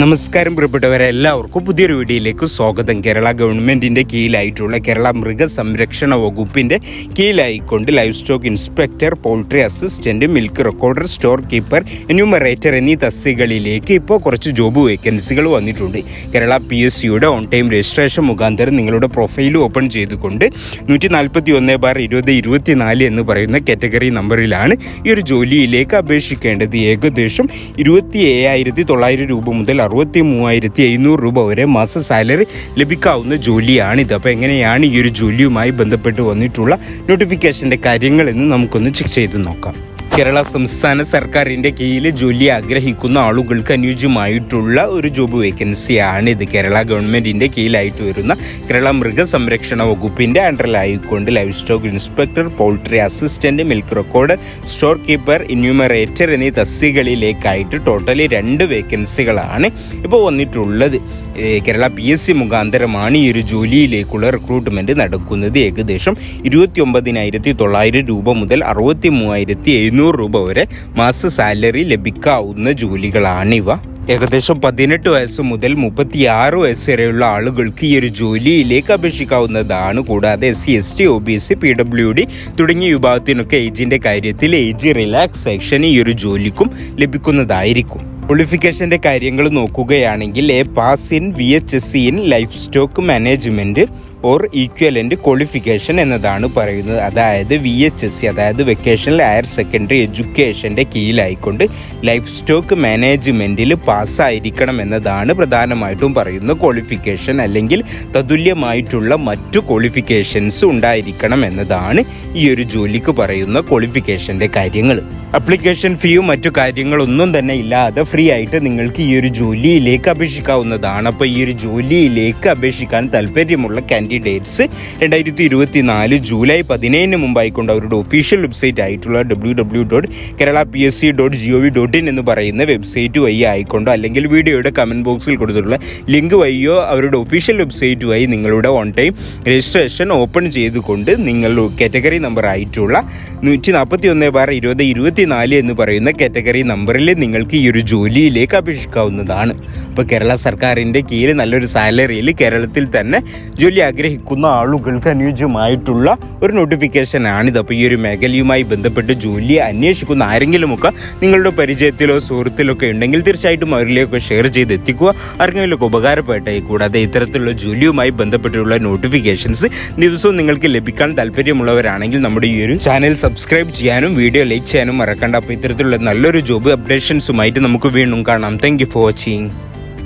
നമസ്കാരം പ്രിയപ്പെട്ടവരെ. എല്ലാവർക്കും പുതിയൊരു വീഡിയോയിലേക്ക് സ്വാഗതം. കേരള ഗവൺമെന്റിന്റെ കീഴിലായിട്ടുള്ള കേരള മൃഗസംരക്ഷണ വകുപ്പിന്റെ കീഴിലായിക്കൊണ്ട് livestock inspector poultry assistant milk recorder store keeper enumerator എന്നീ തസ്തികകളിലേക്ക് ഇപ്പോൾ കുറച്ച് ജോബ് വേക്കൻസികൾ വന്നിട്ടുണ്ട്. കേരള പി എസ് സിയുടെ ഓൺ ടൈം രജിസ്ട്രേഷൻ മുഖാന്തരം നിങ്ങളുടെ പ്രൊഫൈൽ ഓപ്പൺ ചെയ്തുകൊണ്ട് നൂറ്റി നാൽപ്പത്തി ഒന്ന് ബാർ ഇരുപത് ഇരുപത്തിനാല് എന്ന് പറയുന്ന കാറ്റഗറി നമ്പറിലാണ് ഈ ഒരു ജോലിയിലേക്ക് അപേക്ഷിക്കേണ്ടത്. ഏകദേശം ഇരുപത്തി ഏഴായിരത്തി തൊള്ളായിരം രൂപ മുതൽ അറുപത്തി മൂവായിരത്തി എഴുന്നൂറ് രൂപ വരെ മാസ സാലറി ലഭിക്കാവുന്ന ജോലിയാണിത്. അപ്പോൾ എങ്ങനെയാണ് ഈ ഒരു ജോലിയുമായി ബന്ധപ്പെട്ട് വന്നിട്ടുള്ള നോട്ടിഫിക്കേഷന്റെ കാര്യങ്ങൾ എന്ന് നമുക്കൊന്ന് ചെക്ക് ചെയ്ത് നോക്കാം. കേരള സംസ്ഥാന സർക്കാരിന്റെ കീഴിൽ ജോലി ആഗ്രഹിക്കുന്ന ആളുകൾക്ക് അനുയോജ്യമായിട്ടുള്ള ഒരു ജോബ് വേക്കൻസിയാണ് ഇത്. കേരള ഗവൺമെന്റിന്റെ കീഴിലായിട്ട് വരുന്ന കേരള മൃഗസംരക്ഷണ വകുപ്പിന്റെ അണ്ടറിലായിക്കൊണ്ട് livestock inspector poultry assistant milk recorder store keeper enumerator എന്നീ തസ്തികളിലേക്കായിട്ട് ടോട്ടലി രണ്ട് വേക്കൻസികളാണ് ഇപ്പോൾ വന്നിട്ടുള്ളത്. കേരള പി എസ് സി മുഖാന്തരമാണ് ഈ ഒരു ജോലിയിലേക്കുള്ള റിക്രൂട്ട്മെന്റ് നടക്കുന്നത്. ഏകദേശം ഇരുപത്തി ഒമ്പതിനായിരത്തി തൊള്ളായിരം രൂപ മുതൽ അറുപത്തി മൂവായിരത്തി എഴുന്നൂറ് രൂപ വരെ മാസ സാലറി ലഭിക്കാവുന്ന ജോലികളാണിവ. ഏകദേശം പതിനെട്ട് വയസ്സ് മുതൽ മുപ്പത്തിയാറ് വയസ്സ് വരെയുള്ള ആളുകൾക്ക് ഈ ഒരു ജോലിയിലേക്ക് അപേക്ഷിക്കാവുന്നതാണ്. കൂടാതെ S C S T O B C P W D തുടങ്ങിയ വിഭാഗത്തിനൊക്കെ ഏജിന്റെ കാര്യത്തിൽ ഏജ് റിലാക്സേഷൻ ഈ ഒരു ജോലിക്കും ലഭിക്കുന്നതായിരിക്കും. ക്വാളിഫിക്കേഷന്റെ കാര്യങ്ങൾ നോക്കുകയാണെങ്കിൽ a pass in V H S C in livestock management or equivalent qualification എന്നതാണ് പറയുന്നത്. അതായത് വി എച്ച് എസ് സി അതായത് വെക്കേഷണൽ ഹയർ സെക്കൻഡറി എഡ്യൂക്കേഷന്റെ കീഴിലായിക്കൊണ്ട് ലൈഫ് സ്റ്റോക്ക് മാനേജ്മെന്റിൽ പാസ്സായിരിക്കണം എന്നതാണ് പ്രധാനമായിട്ടും പറയുന്ന ക്വാളിഫിക്കേഷൻ അല്ലെങ്കിൽ തതുല്യമായിട്ടുള്ള മറ്റു ക്വാളിഫിക്കേഷൻസ് ഉണ്ടായിരിക്കണം എന്നതാണ് ഈ ഒരു ജോലിക്ക് പറയുന്ന ക്വാളിഫിക്കേഷന്റെ കാര്യങ്ങൾ. അപ്ലിക്കേഷൻ ഫീയും മറ്റു കാര്യങ്ങളൊന്നും തന്നെ ഇല്ലാതെ ഫ്രീ ആയിട്ട് നിങ്ങൾക്ക് ഈ ഒരു ജോലിയിലേക്ക് അപേക്ഷിക്കാവുന്നതാണ്. അപ്പോൾ ഈ ഒരു ജോലിയിലേക്ക് അപേക്ഷിക്കാൻ താല്പര്യമുള്ള കാൻഡിഡേറ്റ്സ് രണ്ടായിരത്തി ഇരുപത്തി നാല് ജൂലൈ പതിനേഴിന് മുമ്പായിക്കൊണ്ട് അവരുടെ ഒഫീഷ്യൽ വെബ്സൈറ്റ് ആയിട്ടുള്ള W W dot Kerala P S C dot G O V dot in എന്ന് പറയുന്ന വെബ്സൈറ്റ് വഴി ആയിക്കൊണ്ടോ അല്ലെങ്കിൽ വീഡിയോയുടെ കമന്റ് ബോക്സിൽ കൊടുത്തിട്ടുള്ള ലിങ്ക് വഴിയോ അവരുടെ ഒഫീഷ്യൽ വെബ്സൈറ്റ് വഴി നിങ്ങളുടെ ഓൺ ടൈം രജിസ്ട്രേഷൻ ഓപ്പൺ ചെയ്തുകൊണ്ട് നിങ്ങൾ കാറ്റഗറി നമ്പർ ആയിട്ടുള്ള നൂറ്റി നാൽപ്പത്തി ഒന്ന് ബാർ ഇരുപത് ഇരുപത്തി നാല് എന്ന് പറയുന്ന കാറ്റഗറി നമ്പറിൽ നിങ്ങൾക്ക് ഈ ഒരു ജോലിയിലേക്ക് അപേക്ഷിക്കാവുന്നതാണ്. അപ്പോൾ കേരള സർക്കാരിന്റെ കീഴിൽ നല്ലൊരു സാലറിയിൽ കേരളത്തിൽ തന്നെ ജോലി ആഗ്രഹിക്കുന്ന ആളുകൾക്ക് അനുയോജ്യമായിട്ടുള്ള ഒരു നോട്ടിഫിക്കേഷൻ ആണിത്. അപ്പോൾ ഈ ഒരു മേഖലയുമായി ബന്ധപ്പെട്ട് ജോലി അന്വേഷിക്കുന്ന ആരെങ്കിലുമൊക്കെ നിങ്ങളുടെ പരിചയത്തിലോ സുഹൃത്തിലോ ഒക്കെ ഉണ്ടെങ്കിൽ തീർച്ചയായിട്ടും അവരിലേക്ക് ഷെയർ ചെയ്ത് എത്തിക്കുക ആർക്കെങ്കിലുമൊക്കെ ഉപകാരപ്പെട്ടേ കൂടാതെ ഇത്തരത്തിലുള്ള ജോലിയുമായി ബന്ധപ്പെട്ടുള്ള നോട്ടിഫിക്കേഷൻസ് ദിവസവും നിങ്ങൾക്ക് ലഭിക്കാൻ താല്പര്യമുള്ളവരാണെങ്കിൽ നമ്മുടെ ഈ ഒരു ചാനൽ സബ്സ്ക്രൈബ് ചെയ്യാനും വീഡിയോ ലൈക്ക് ചെയ്യാനും മറക്കണ്ട. അപ്പോൾ ഇത്തരത്തിലുള്ള നല്ലൊരു ജോബ് അപ്ഡേഷൻസുമായിട്ട് നമുക്ക് വീണ്ടും കാണാം. Thank for watching